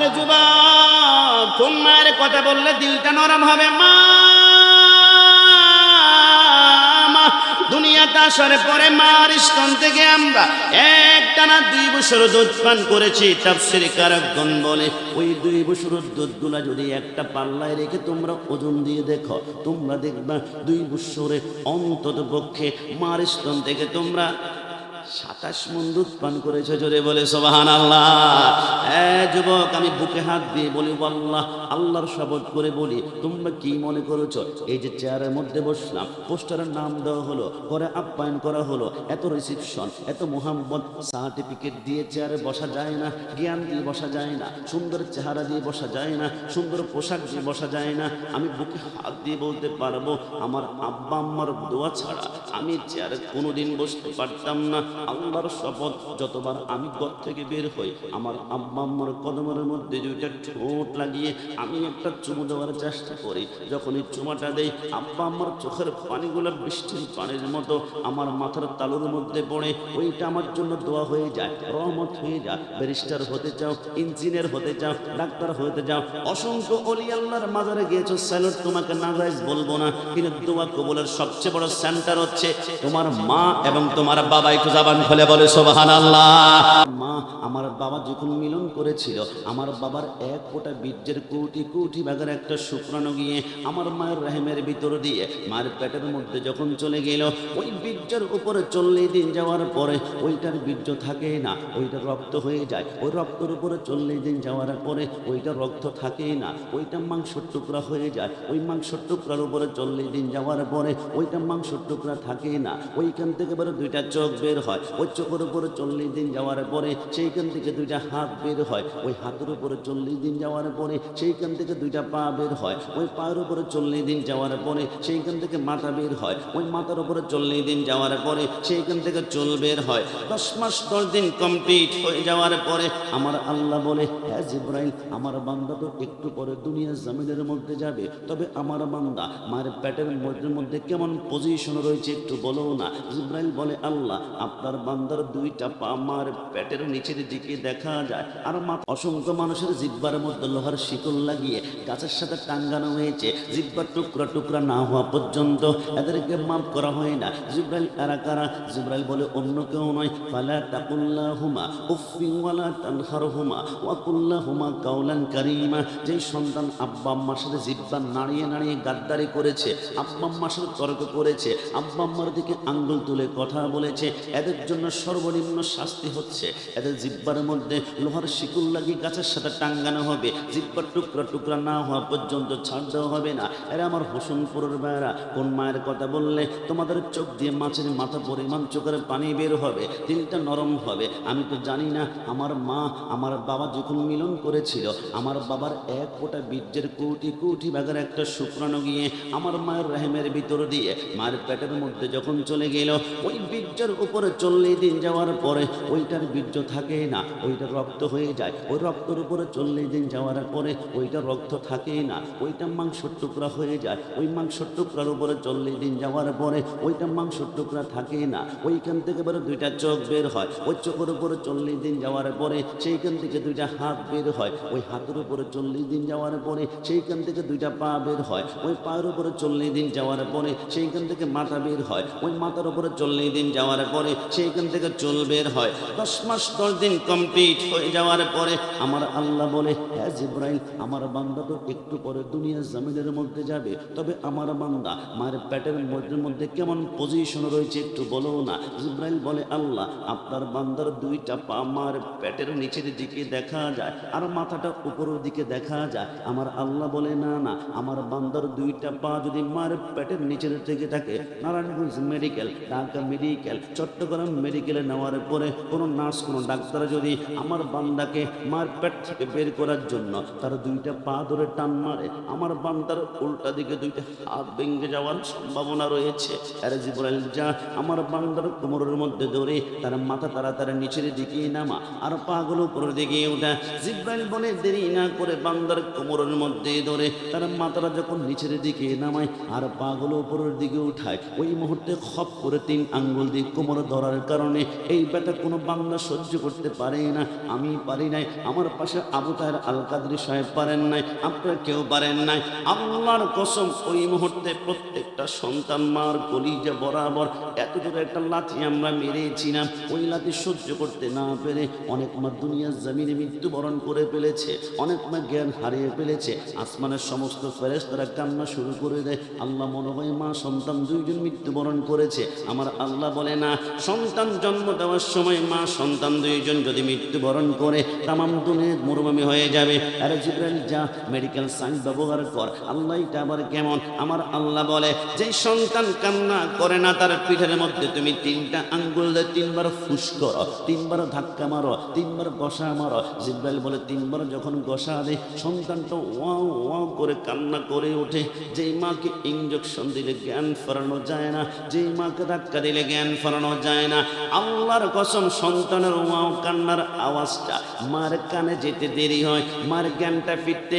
আরে যুবা কোন মায়ের কথা বললে দিলটা নরম হবে? মা! মা, দুনিয়াতে আসার পরে মার স্তন থেকে আমরা একটানা দুই বছর দুধ পান করেছি তাফসির কারকগণ বলে। ওই দুই বছরের দুধগুলা যদি একটা পাল্লায় রেখে তোমরা ওজন দিয়ে দেখো তোমরা দেখবা দুই বছরে অন্তত পক্ষে মার স্তন থেকে তোমরা সাতাশ মন দুধ পান করেছে, জোরে বলে সোবাহান আল্লাহ হ্যাঁ যুবক, আমি বুকে হাত দিয়ে বলি আল্লাহ আল্লাহর শপথ করে বলি, তোমরা কি মনে করেছ? এই যে চেয়ারের মধ্যে বসলাম, পোস্টারের নাম দেওয়া হলো করে আপ্যায়ন করা হলো, এত রিসিপশন এত মোহাম্মদ সার্টিফিকেট দিয়ে চেয়ারে বসা যায় না, জ্ঞান দিয়ে বসা যায় না, সুন্দর চেহারা দিয়ে বসা যায় না, সুন্দর পোশাক দিয়ে বসা যায় না, আমি বুকে হাত দিয়ে বলতে পারব, আমার আব্বা আম্মার দোয়া ছাড়া আমি চেয়ারে কোনোদিন বসতে পারতাম না। আল্লাহর শপথ, যতবার আমি ঘর থেকে বের হই, আমার আব্বা আম্মার কদমের মধ্যে দুইটা ঠোঁট লাগিয়ে আমি একটা চুমু দেওয়ার চেষ্টা করি। যখন এই চুমাটা দেই, আব্বা আম্মার চোখের পানিগুলো বৃষ্টির পানির মতো, আমার মাথার তালুর মধ্যে পড়ে, ওইটা আমার জন্য দোয়া হয়ে যায়, রহমত হয়ে যায়। ব্যারিস্টার হতে চাও, ইঞ্জিনিয়ার হতে চাও, ডাক্তার হতে চাও, অসংখ্য অলি আল্লাহর মাজারে গিয়েছো, স্যালুট তোমাকে নাজাইজ বলব না, কিন্তু দোয়া কবুলের সবচেয়ে বড় সেন্টার হচ্ছে তোমার মা এবং তোমার বাবা, একটু জাবান খুলে বলে সোবাহান আল্লাহ মা, আমার বাবা যখন মিলন করেছিল, আমার বাবার এক ফোঁটা বীর্যের কোটি কোটি ভাগের একটা শুক্রাণু গিয়ে আমার মায়ের রেহেমের ভিতর দিয়ে মায়ের পেটের মধ্যে যখন চলে গেল, ওই বীর্যের উপরে চল্লিশ দিন যাওয়ার পরে ওইটার বীর্য থাকে না, ওইটা রক্ত হয়ে যায়। ওই রক্তের উপরে চল্লিশ দিন যাওয়ার পরে ওইটা রক্ত থাকে না, ওইটা মাংসর টুকরা হয়ে যায়। ওই মাংসর টুকরার উপরে চল্লিশ দিন যাওয়ার পরে ওইটা মাংসর টুকরা থাকে না, ওইখান থেকে এবারে দুইটা চোখ বের হয়। ওই চোখের উপরে চল্লিশ দিন যাওয়ার পরে সেইখান থেকে দুইটা হাত বের হয়। ওই হাতের উপরে চল্লিশ দিন যাওয়ার পরে সেইখান থেকে দুইটা পা বের হয়। ওই পায়ের উপরে চল্লিশ দিন যাওয়ার পরে সেইখান থেকে মাথা বের হয়। ওই মাথার উপরে চল্লিশ দিন যাওয়ার পরে সেইখান থেকে চুল বের হয়। দশ মাস, দশ দিন কমপ্লিট হয়ে যাওয়ার পরে আমার আল্লাহ বলে হ্যাঁ জিব্রাইল, আমার বান্দা তো একটু পরে দুনিয়ার জমিনের মধ্যে যাবে। তবে আমার বান্দা, মায়ের মধ্যে মধ্যে কেমন পজিশন রয়েছে একটু বলো না। জিব্রাইল বলে, আল্লাহ আপনার বান্দার দুইটা পা মার পেটের নিচের দিকে দেখা যায়। আর মা অসংখ্য মানুষের জিব্বার মধ্যে লোহার শিকল লাগিয়ে গাছের সাথে টাঙ্গানো হয়েছে। জিব্বার টুকরা টুকরা না হওয়া পর্যন্ত এদেরকে মাফ করা হয় না। জিব্রাইল কারা কারা? জিব্রাইল বলে, অন্য কেউ নয়। ফালা তাকুল্লাহুমা উফিন ওয়ালা তানহারহুমা ওয়াকুল্লাহুমা কাউলান কারীমা। যেই সন্তান আব্বা আম্মার সাথে জিব্বা নাড়িয়ে নাড়িয়ে গাদ্দারি করেছে, আব্বা আম্মার সাথে তর্ক করেছে, আব্বা আম্মার দিকে আঙ্গুল তুলে কথা বলেছে, এদের জন্য সর্বনিম্ন শাস্তি হচ্ছে। এদের জিব্বার মধ্যে লোহার শিকুল লাগিয়ে গাছের সাথে টাঙ্গানো হবে। জিব্বার টুকরা টুকরা না হওয়া পর্যন্ত ছাড় দেওয়া হবে না। এরা আমার হোসেনপুরের বেড়া কোন মায়ের কথা বললে তোমাদের চোখ দিয়ে মাছের মাথা পরিমাণ চোখের পানি বের হবে দিলটা নরম হবে। আমি তো জানি না, আমার মা, আমার বাবা যখন মিলন করেছিল, আমার বাবার এক ফোঁটা বীর্যের কোটি কোটি ভাগের একটা শুক্রাণু গিয়ে আমার মায়ের রেহেমের ভিতর দিয়ে মায়ের পেটের মধ্যে যখন চলে গেল, ওই বীর্যের উপরে চল্লিশ দিন যাওয়ার পরে ওইটার বীর্য থাকে না, ওইটা রক্ত হয়ে যায়। ওই রক্তের উপরে চল্লিশ দিন যাওয়ার পরে ওইটা রক্ত থাকে না, ওইটা মাংসর টুকরা হয়ে যায়। ওই মাংসর টুকরার উপরে চল্লিশ দিন যাওয়ার পরে ওইটা মাংসর টুকরা থাকে না, ওইখান থেকে এবারে দুইটা চোখ বের হয়। ওই চোখের উপরে চল্লিশ দিন যাওয়ার পরে সেইখান থেকে দুইটা হাত বের হয়। ওই হাতের উপরে চল্লিশ দিন যাওয়ার পরে সেইখান থেকে দুইটা পা বের হয়। ওই পায়ের উপরে চল্লিশ দিন যাওয়ার পরে সেইখান থেকে মাথা বের হয়। ওই মাথার উপরে চল্লিশ দিন যাওয়ার পরে সেইখান থেকে চুল বের হয়। দশ মাস, দশ দিন কমপ্লিট হয়ে যাওয়ার পরে আমার আল্লাহ বলে হ্যাঁ জিব্রাইল, আমার বান্দা তো একটু পরে দুনিয়ার জমিনের মধ্যে যাবে। তবে আমার বান্দা, মায়ের পেটের মধ্যে কেমন পজিশন রয়েছে একটু বলো না? জিব্রাইল বলে, আল্লাহ, আপনার বান্দার দুইটা পা মার পেটের নিচের দিকে দেখা যায় আর মাথাটা উপরের দিকে দেখা যায়। আমার আল্লাহ বলে, না না, আমার বান্দার দুইটা পা যদি মার পেটের নিচের থেকে থাকে, নারায়ণগঞ্জ মেডিকেল, ঢাকা মেডিকেল, চট্টগ্রাম মেডিকেলে নেওয়ার পরে কোনো নার্স, কোনো ডাক্তার যদি আমার বান্দাকে মার পেট থেকে বের করার জন্য তার দুইটা পা ধরে টান মারে, আমার বান্দার উল্টা দিকে দুইটা হাত ভেঙে যাওয়ার সম্ভাবনা রয়েছে। আরে যা আমার বান্দার কোমরের মধ্যে ধরে তার মাথা তাড়াতাড়ি নিচের দিকে নামা আর পাগুলো উপরের দিকে ওঠা জিব্রাইল বলে, দেরি না করে বান্দার কোমরের মধ্যে ধরে তার মাথাটা যখন নিচের দিকে নামায় আর পাগুলো উপরের দিকে উঠায়, ওই মুহূর্তে খপ করে তিন আঙ্গুল দিয়ে কোমরে ধরার পড়ার কারণে এই ব্যথা কোনো বাংলা সহ্য করতে পারে না। আমি পারি নাই, আমার পাশে আবু তাহের আল কাদরি সাহেব পারেন নাই, আপনারা কেউ পারেন নাই। আল্লাহর কসম ওই মুহূর্তে প্রত্যেকটা সন্তান মার কলিজা বরাবর এত দূরে একটা লাথি আমরা মেরেছিলাম ওই লাথি সহ্য করতে না পেরে অনেক মা দুনিয়ার জমিনে মৃত্যুবরণ করে ফেলেছে, অনেক মা জ্ঞান হারিয়ে ফেলেছে। আসমানের সমস্ত ফেরেস তারা কান্না শুরু করে দেয়, আল্লাহ মনে হয় মা সন্তান দুইজন মৃত্যুবরণ করেছে। আমার আল্লাহ বলে, না সন্তান জন্ম দেওয়ার সময় মা সন্তান দুইজন যদি মৃত্যুবরণ করে, তামাম দুনিয়া মরুভূমি হয়ে যাবে। আরে জিব্রাইল, যা মেডিকেল সায়েন্স ব্যবহার কর। আল্লাহ এটা আবার কেমন? আমার আল্লাহ বলে, যে সন্তান কান্না করে না, তার পিঠের মধ্যে তুমি তিনটা আঙ্গুল দিয়ে তিনবার ফুস করো, তিনবার ধাক্কা মারো, তিনবার গসা মারো। জিব্রাইল বলে, তিনবার যখন গসা দেয় সন্তানটা ওয়াও ওয়াও করে কান্না করে ওঠে। যেই মাকে ইঞ্জেকশন দিলে জ্ঞান ফেরানো যায় না, যেই মাকে ধাক্কা দিলে জ্ঞান ফেরানো যায় না। আল্লাহর কসম সন্তানের ওয়াও কান্নার আওয়াজটা মার কানে যেতে দেরি হয় মার জ্ঞানটা ফিরতে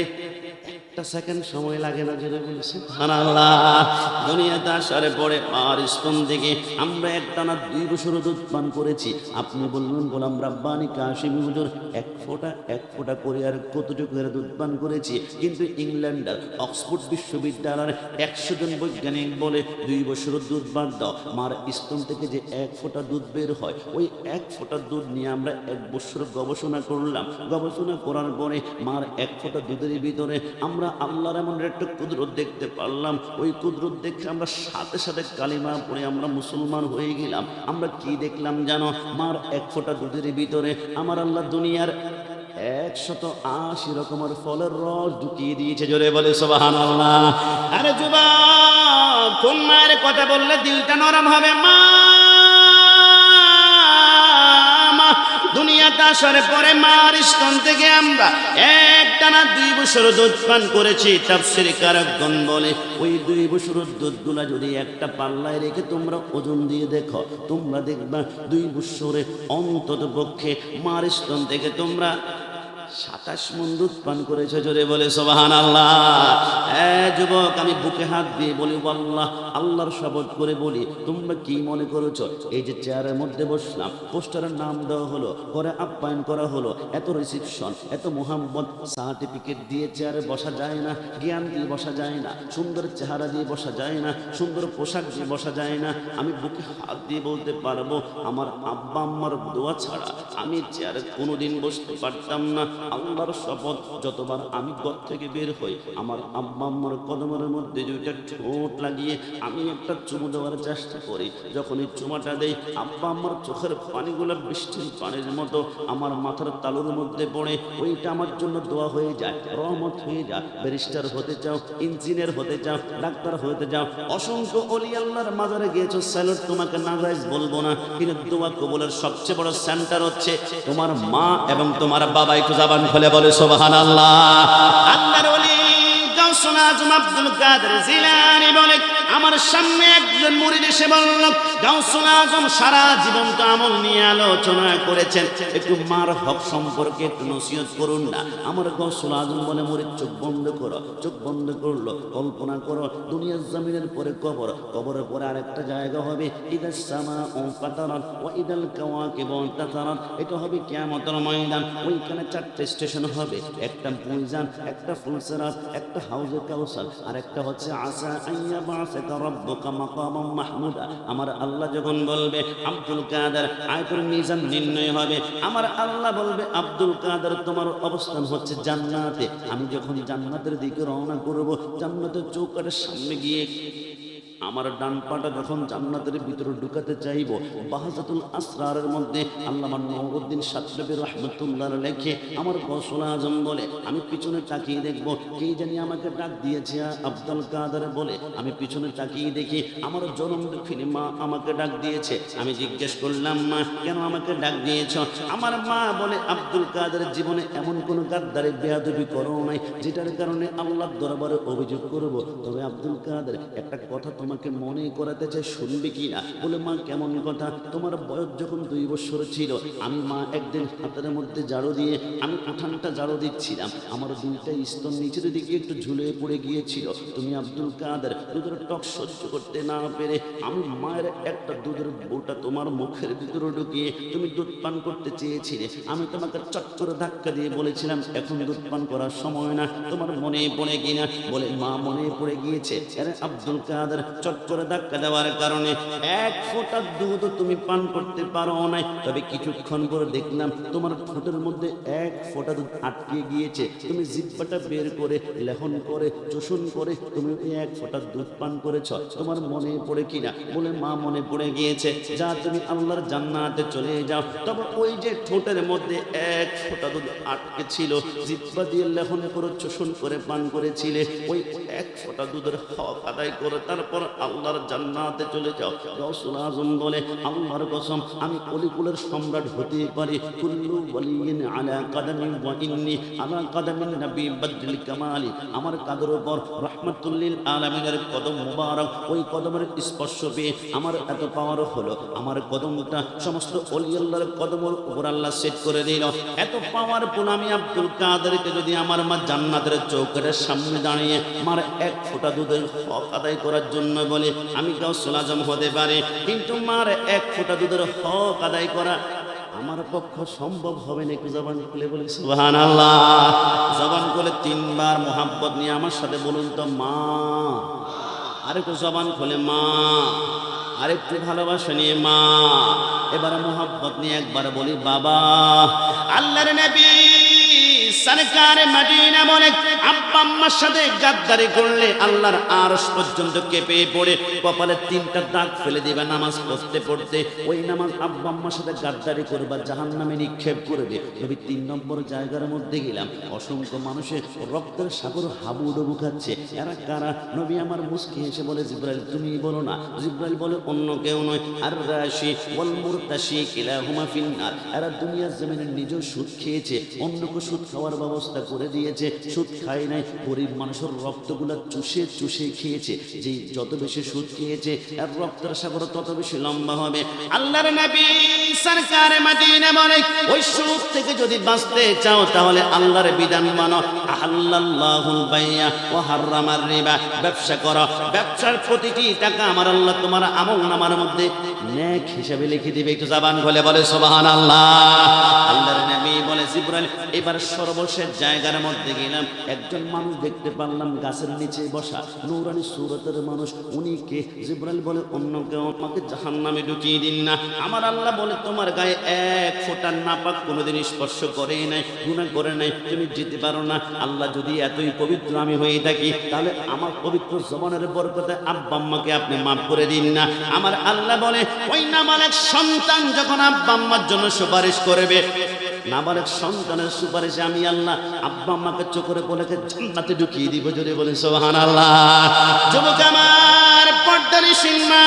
একটা সেকেন্ড সময় লাগে না যেটা বলেছে আল্লাহ দুনিয়াতে আসার পরে আর স্তন থেকে আমরা একটানা দুই বছর দুধ পান করেছি। আপনি বললেন, গোলাম রাব্বানি কাশিম হুজুর, এক ফোঁটা এক ফোঁটা করে আর কতটুকু করে দুধ পান করেছি। কিন্তু ইংল্যান্ডের অক্সফোর্ড বিশ্ববিদ্যালয়ের একশো জন বৈজ্ঞানিক বলে দুই বছর দুধ বাদ দাও। মার স্তন থেকে যে এক ফোঁটা দুধ বের হয়, ওই এক ফোঁটা দুধ নিয়ে আমরা এক বছর গবেষণা করলাম। গবেষণা করার পরে মার এক ফোঁটা দুধের ভিতরে আমরা আল্লাহর এমন একটা কুদরত দেখতে পারলাম। ওই কুদরত দেখে আমরা সাথে সাথে কালিমা পড়ে আমরা মুসলমান হয়ে গেলাম। আমরা কি দেখলাম জানো? মার এক ফোঁটা দুধের ভিতরে আমার আল্লাহ দুনিয়ার একশত আশি রকমের ফলের রস ঢুকিয়ে দিয়েছে। জোরে বলে সোবাহান আরে যুবা মায়ের কথা বললে দিলটা নরম হবে, মা। দুনিয়াতে আসার পরে মার স্তন থেকে আমরা একটা না দুই বছর দুধ পান করেছি, তাফসির কারকগণ বলে। ওই দুই বছর দুধগুলা যদি একটা পাল্লায় রেখে তোমরা ওজন দিয়ে দেখো, তোমরা দেখবা দুই বছরে অন্তত পক্ষে মার স্তন থেকে তোমরা সাতাশ মন দুধ পান করেছে, জোরে বলে সোবাহান আল্লাহ যুবক, আমি বুকে হাত দিয়ে বলি আল্লাহ আল্লাহর শপথ করে বলি, তোমরা কি মনে করেছ? এই যে চেয়ারের মধ্যে বসলাম, পোস্টারের নাম দেওয়া হলো করে আপ্যায়ন করা হলো, এত রিসিপশন এত মোহাম্মদ সার্টিফিকেট দিয়ে চেয়ারে বসা যায় না, জ্ঞান দিয়ে বসা যায় না, সুন্দর চেহারা দিয়ে বসা যায় না, সুন্দর পোশাক দিয়ে বসা যায় না, আমি বুকে হাত দিয়ে বলতে পারব, আমার আব্বা আম্মার দোয়া ছাড়া আমি চেয়ারে কোনোদিন বসতে পারতাম না আল্লাহর শপথ যতবার আমি ঘর থেকে বের হই, আমার আব্বা আম্মার কদমের মধ্যে দুইটা ঠোঁট লাগিয়ে আমি একটা চুমু দেওয়ার চেষ্টা করি। যখন এই চুমাটা দেই, আব্বা আম্মার চোখের পানিগুলো বৃষ্টির পানির মতো আমার মাথার তালুর মধ্যে পড়ে, ওইটা আমার জন্য দোয়া হয়ে যায়, রহমত হয়ে যায়। ব্যারিস্টার হতে চাও, ইঞ্জিনিয়ার হতে চাও, ডাক্তার হতে চাও, অসংখ্য অলি আল্লাহর মাজারে গিয়েছো, স্যালুট তোমাকে নাজাইজ বলব না। কিন্তু দোয়া কবুলের সবচেয়ে বড় সেন্টার হচ্ছে তোমার মা এবং তোমার বাবা। একটু জাবান খুলে বলে সোবাহান আল্লাহ আল্লাহর ওলি জিলানি বলে আমার সামনে একজন মুরিদ এসে বলল, গাউসুল আজম সারা জীবন তো আমল নিয়ে আলোচনা করেছেন। একটু মার হক সম্পর্কে একটু নসিহত করুন না। আমার গাউসুল আজম বলে, মুরিদ, চোখ বন্ধ করো, চোখ বন্ধ করল। কল্পনা করো, দুনিয়ার জমিনের পরে কবর, কবরের পরে আরেকটা জায়গা হবে। ইদাস সামা ও কাতারাত ও ইদাল কাওয়াকিব তাতারাত এটা হবে কিয়ামতের ময়দান। ওইখানে চারটে স্টেশন হবে। একটা মুইজান একটা ফুলসেরাত, একটা হাউজে কাউসার আর একটা হচ্ছে আসা আইয়া মাকামাম আমার আল্লাহ যখন বলবে, আব্দুল কাদের, আয়তুল মিজান নির্ণয় হবে। আমার আল্লাহ বলবে, আব্দুল কাদের, তোমার অবস্থান হচ্ছে জান্নাতে। আমি যখন জান্নাতের দিকে রওনা করব, জান্নাতের চৌকাটের সামনে গিয়ে আমার ডান পাটা যখন জান্নাতের ভিতরে ঢুকাতে চাইব, বাহাজাতুল আসরারের মধ্যে আল্লামা নওরুদ্দিন সাতরবি রহমতুল্লাহ লেখে, আমার গসল আজম বলে, আমি পিছনে তাকিয়ে দেখব, কে জানি আমাকে ডাক দিয়েছে, আব্দুল কাদের বলে, আমি পিছনে তাকিয়ে দেখি আমার জনম দুঃখিনী মা আমাকে ডাক দিয়েছে, আমি জিজ্ঞেস করলাম, মা, কেন আমাকে ডাক দিয়েছ? আমার মা বলে, আব্দুল কাদের জীবনে এমন কোনো গাদ্দারে, বেয়াদবি করো নাই, যেটার কারণে আল্লাহ দরবারে অভিযোগ করব। তবে আব্দুল কাদের, একটা কথা তোমার তোমাকে মনে করাতে চাই শুনবে কি না বলে, মা, কেমন কথা? তোমার বয়স যখন দুই বছর ছিল, আমি মা একদিন হাতের মধ্যে জাড়ো দিয়ে আমি উঠানটা জাড়ো দিচ্ছিলাম। আমার দুইটা স্তন নিচের দিকে একটু ঝুলে পড়ে গিয়েছিল। তুমি আব্দুল কাদের, দুধের টক সহ্য করতে না পেরে আমি মায়ের একটা দুধের বউটা তোমার মুখের ভিতরে ঢুকিয়ে তুমি দুধ পান করতে চেয়েছিলে। আমি তোমাকে চট ধাক্কা দিয়ে বলেছিলাম, এখন দুধ পান করার সময় না। তোমার মনে পড়ে কিনা? বলে, মা, মনে পড়ে গিয়েছে। আরে, আব্দুল কাদের চট করে ধাক্কা দেওয়ার কারণে এক ফোঁটা দুধ তুমি পান করতে পারো নাই। তবে কিছুক্ষণ পরে দেখলাম তোমার ঠোঁটের মধ্যে এক ফোঁটা দুধ আটকে গিয়েছে। তুমি জিব্বাটা বের করে লেখন করে, চোষণ করে তুমি এক ফোঁটা দুধ পান করেছ। তোমার মনে পড়ে কিনা? বলে, মা, মনে পড়ে গিয়েছে। যা তুমি আল্লাহর জান্নাতে চলে যাও। তবে ওই যে ঠোঁটের মধ্যে এক ফোঁটা দুধ আটকে ছিল জিব্বা দিয়ে লেখন করে, চোষণ করে, পান করেছিলে। ওই এক ফোঁটা দুধের হক আদায় করে তারপর আল্লাহর জান্নাতে চলে যাও। গৌসুল আজম বলে, আল্লাহর কসম, আমি অলিকুলের সম্রাট হতে পারি। কুল্লু ওয়ালিয়িন আলা কাদামি ওয়া ইন্নি আলা কাদামিন নবী বদরিল কামালি। আমার কাদের উপর রহমাতুল্লিল আলামিনের কদম মুবারক, ওই কদমের স্পর্শ পেয়ে আমার এত পাওয়ার হলো। আমার কদমটা সমস্ত অলি আল্লাহর কদমের উপর আল্লাহ সেট করে দিল। এত পাওয়ার পুন আমি আব্দুল কাদেরকে যদি আমার মা জান্নাতের চৌকাটের সামনে দাঁড়িয়ে আমার এক ফোঁটা দুধের হক আদায় করার জন্য বলে, আমি গাউসুল আজম হতে পারে, কিন্তু মার এক ফোঁটা দুধের হক আদায় করা আমার পক্ষ সম্ভব হবে না। একটু জবান খুলে বলি সুবহান আল্লাহ জবান খুলে তিনবার মোহাব্বত নিয়ে আমার সাথে বলুন তো, মা। আর একটু জবান খুলে, মা। আর একটু ভালোবাসা নিয়ে, মা। এবারে মোহাব্বত নিয়ে একবার বলি, বাবা, আল্লাহর নবী। সরকার মদিনা বলে আব্বা আম্মার সাথে গাদ্দারি করলে আল্লাহর আরশ পর্যন্ত কেঁপে পড়ে। কপালে তিনটা দাগ ফেলে দিবে নামাজ পড়তে পড়তে। ওই নামাজ আব্বা আম্মার সাথে গাদ্দারি করবা নিক্ষেপ করবে। তিন নম্বর জায়গার মধ্যে গেলাম। অসংখ্য মানুষের রক্তের সাগর হাবুডুবু খাচ্ছে। এরা কারা? নবী আমার মুস্কি এসে বলে, জিব্রাইল তুমি বলো না। জিব্রাইল বলে, অন্য কেউ নয়। আর রাশি মুরতাশি, কিলাহুমা ফিন্নার এরা দুনিয়ার জমিনের নিজেও সুদ খেয়েছে। অন্যকে সুদ খাওয়ার ব্যবস্থা করে দিয়েছে, সুদ খায় নাই, গরিব মানুষের রক্তগুলা চুষে চুষে খেয়েছে যে যত বেশি সুদ খেয়েছে আর রক্তের সাগর তত বেশি লম্বা হবে। আল্লাহর নবী সরকার মদিনা বলে ওই সুদ থেকে যদি বাঁচতে চাও, তাহলে আল্লাহর বিধান মানো। আল্লাহুল বাইয়া ও হারামার রিবা। ব্যবসা করো। ব্যবসার প্রতিটি টাকা আমার আল্লাহ তোমার আমল নামার মধ্যে নেক হিসাবে লিখে দিবে, একটু জাবান বলে বলে সুবহান আল্লাহ আল্লাহর নবী বলে, জিব্রাইল, এবার সর্বশেষ জায়গার মধ্যে গেলাম, একজন মানুষ দেখতে পারলাম গাছের নিচে বসা, নৌরানি সুরতের মানুষ। উনি কে? জিব্রাইল বলে, অন্য কেউ আমাকে জাহান্নামে ঢুকিয়ে দিন না। আমার আল্লাহ বলে, তোমার গায়ে এক ফোঁটার নাপাক কোনোদিন স্পর্শ করে নাই গুণা করে নাই, তুমি যেতে পারো না। আল্লাহ যদি এতই পবিত্র আমি হয়ে থাকি, তাহলে আমার পবিত্র জমানের বরকতে আব্বা আম্মাকে আপনি মাফ করে দিন না। আমার আল্লাহ বলে ওই নামালেক সন্তান যখন আব্বা আম্মার জন্য সুপারিশ করবে, নাবালক সন্তানের সুপারিশে আমি আল্লাহ আব্বা আম্মাকে চোখরে বলে জান্নাতে ঢুকিয়ে দিব যদি বলে সোহান আল্লাহ যুবক আমার, পর্দারি সিনমা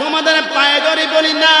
তোমাদের পায়ে ধরে বলি না,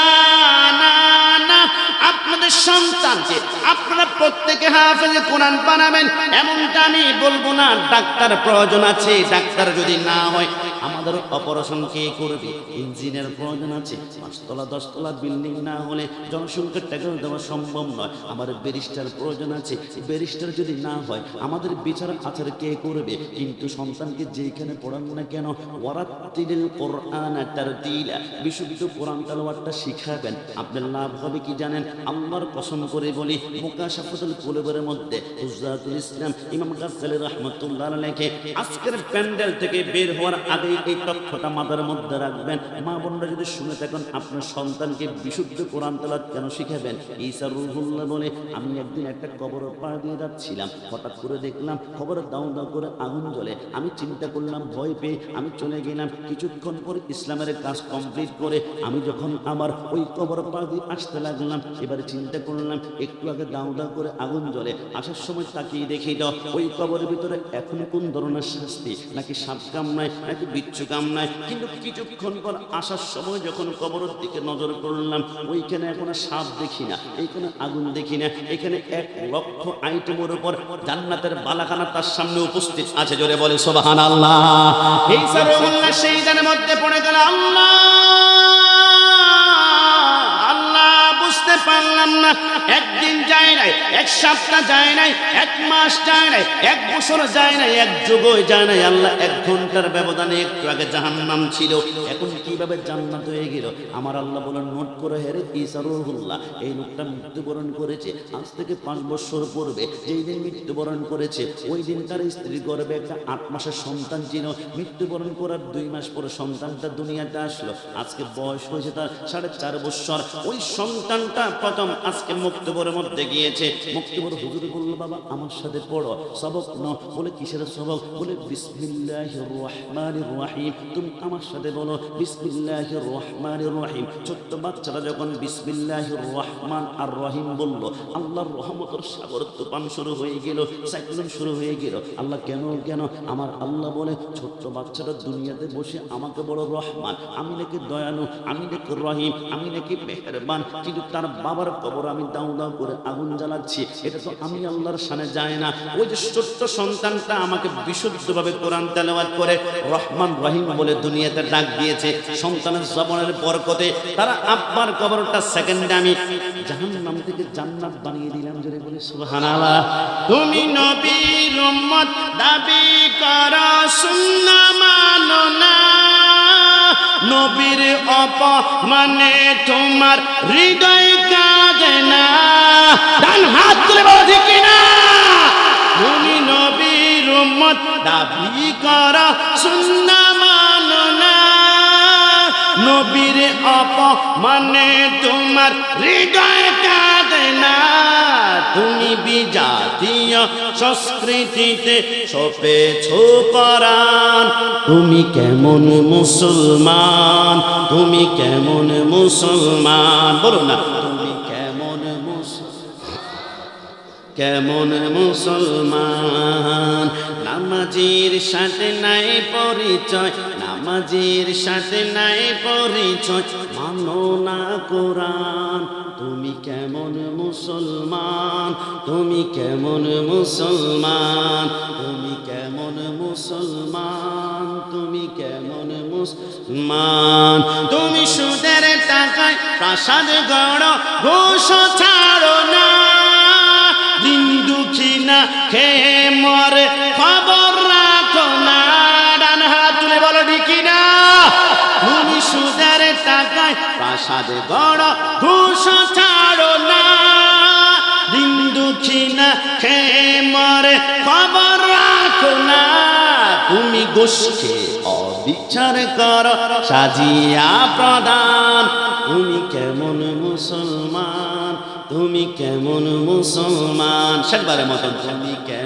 আপনাদের সন্তানকে আপনারা প্রত্যেকে হাফেজে কোরআন বানাবেন, এমনটা আমি বলব না, ডাক্তার প্রয়োজন আছে, ডাক্তার যদি না হয় আমাদের অপারেশন কে করবে? ইঞ্জিনের প্রয়োজন আছে। পাঁচতলা, দশতলা বিল্ডিং না হলে জনসংখ্যার টাকা দেওয়া সম্ভব নয়। আমার ব্যারিস্টার প্রয়োজন আছে। ব্যারিস্টার যদি না হয়, আমাদের বিচার আচার কে করবে? কিন্তু সন্তানকে যেখানে পড়ান না কেন, ওয়ারাত্তিলিল কোরআন তার দিলা বিশুদ্ধ কোরআন তালাওয়াতটা শিখাবেন। আপনার লাভ হবে কি জানেন? আল্লাহর পছন্দ করে বলি, মুকাশাফাতুল কুলুবের মধ্যে হুজরাতুল ইসলাম ইমাম গাজ্জালি রাহমাতুল্লাহ আলাইহি আজকের প্যান্ডেল থেকে বের হওয়ার আগে এই তথ্যটা মাথার মধ্যে রাখবেন। মা বোনরা যদি শুনে থাকেন, আপনার সন্তানকে বিশুদ্ধ কোরআন তেলাওয়াত কেন শিখাবেন? ঈসা রুহুল্লাহ বলে, আমি একদিন একটা কবর পাড় দিয়ে যাচ্ছিলাম। হঠাৎ করে দেখলাম খবর দাও দাও করে আগুন জ্বলে। আমি চিন্তা করলাম, ভয় পেয়ে আমি চলে গেলাম। কিছুক্ষণ পরে ইসলামের কাজ কমপ্লিট করে আমি যখন আমার ওই কবর পাড় দিয়ে আসতে লাগলাম, এবারে চিন্তা করলাম, একটু আগে দাও দাও করে আগুন জ্বলে। আসার সময় তাকিয়ে দেখি দাও ওই কবরের ভিতরে এখন কোন ধরনের শাস্তি? নাকি সাপ কামনায় নাকি বিচ্ছু কাম নাই। কিন্তু কিছুক্ষণ পর আসার সময় যখন কবরের দিকে নজর করলাম, ওইখানে এখন সাপ দেখি না এইখানে আগুন দেখি না, এখানে এক লক্ষ আইটেমের উপর জান্নাতের বালাখানা তার সামনে উপস্থিত আছে। জোরে বলে সোবাহান আল্লাহ, সেই মধ্যে পড়ে গেল আল্লাহ। বুঝতে পারলাম না। একদিন যায় নাই, এক সপ্তাহ যায় নাই, এক মাস যায় নাই, এক বছর যায় নাই, এক যুগ যায় নাই। আল্লাহ এক ঘণ্টার ব্যবধানে একটু আগে জাহান্নাম ছিল। এখন কীভাবে জান্নাত হয়ে গেল? আমার আল্লাহ বলেন, নোট করে হেরে ইসারুল্লাহ এই লোকটা মৃত্যুবরণ করেছে। আজ থেকে পাঁচ বছর পূর্বে যেই দিন মৃত্যুবরণ করেছে, ওই দিন তার স্ত্রী গর্বে একটা আট মাসের সন্তান ছিল। মৃত্যুবরণ করার দুই মাস পরে সন্তানটা দুনিয়াতে আসলো। আজকে বয়স হয়েছে তার সাড়ে চার বছর। ওই সন্তানটা প্রথম আজকে মুক্তবরের মধ্যে গিয়েছে। মুক্তবর হুজুর বলল, বাবা, আমার সাথে পড়ো, সবক ন বলে, কিসের সবক? বলে বিসমিল্লাহ রহমান রহিম। তুমি আমার সাথে বলো বিসমিল্লাহ রহমান রহিম। ছোট্ট বাচ্চারা যখন বিসমিল্লাহ রহমান আর রহিম বলল, আল্লাহর রহমতের সাগর তুফান শুরু হয়ে গেল, সাইক্লোন শুরু হয়ে গেল। আল্লাহ কেন কেন? আমার আল্লাহ বলে, ছোট্ট বাচ্চাটা দুনিয়াতে বসে আমাকে বড় রহমান, আমি নাকি দয়ালু, আমি নাকি রহিম, আমি নাকি মেহরবান, কিন্তু তার বাবার কবর আমি দাউ দাউ করে আগুন জ্বালাচ্ছি। এটা তো আমি আল্লাহর সামনে যায় না। ওই যে ছোট্ট সন্তানটা আমাকে বিশুদ্ধভাবে কোরআন তেলাওয়াত করে, রহমান রহিম বলে দুনিয়াতে ডাক দিয়েছে। সন্তানের জবনের বরকতে তারা আব্বার কবরটা সেকেন্ডে আমি জাহান্নাম থেকে জান্নাত বানিয়ে দিলাম জোরে বলে সুবহানাল্লাহ। তুমি নবীর উম্মত, দাবি করো সুন্নাহ মানো না। নবীর অপমানে তোমার হৃদয় কাঁদে না। ডান হাত তুলে বলো, ঠিক তুমি নবীর উম্মত, দাবি করা সুন্না মানো না। নবীর অপমানে তোমার হৃদয় কাঁদে না। তুমি বিজাতীয় সংস্কৃতিতে সপেছ পরাণ। তুমি কেমন মুসলমান? তুমি কেমন মুসলমান? বলো না, তুমি কেমন কেমন মুসলমান? নামাজির সাথে নাই পরিচয় নামাজির সাথে নাই পরিচয়। মানো না কোরআন, তুমি কেমন মুসলমান? তুমি কেমন মুসলমান? তুমি কেমন মুসলমান? তুমি কেমন মুসলমান? তুমি সুদের টাকায় প্রাসাদ গড়, ঘোষ ছাড়ো না। দিন দুঃখী না খেয়ে মরে, খবর প্রাসাদ গড়, ঘুষ ছাড়ো না। দিন দুঃখী না খেয়ে মরে, খবর রাখো না। তুমি গোষ্ঠে অবিচার কর, সাজিয়া প্রদান। তুমি কেমন মুসলমান? তুমি কেমন মুসলমান? শেষবারের মতন, তুমি কেমন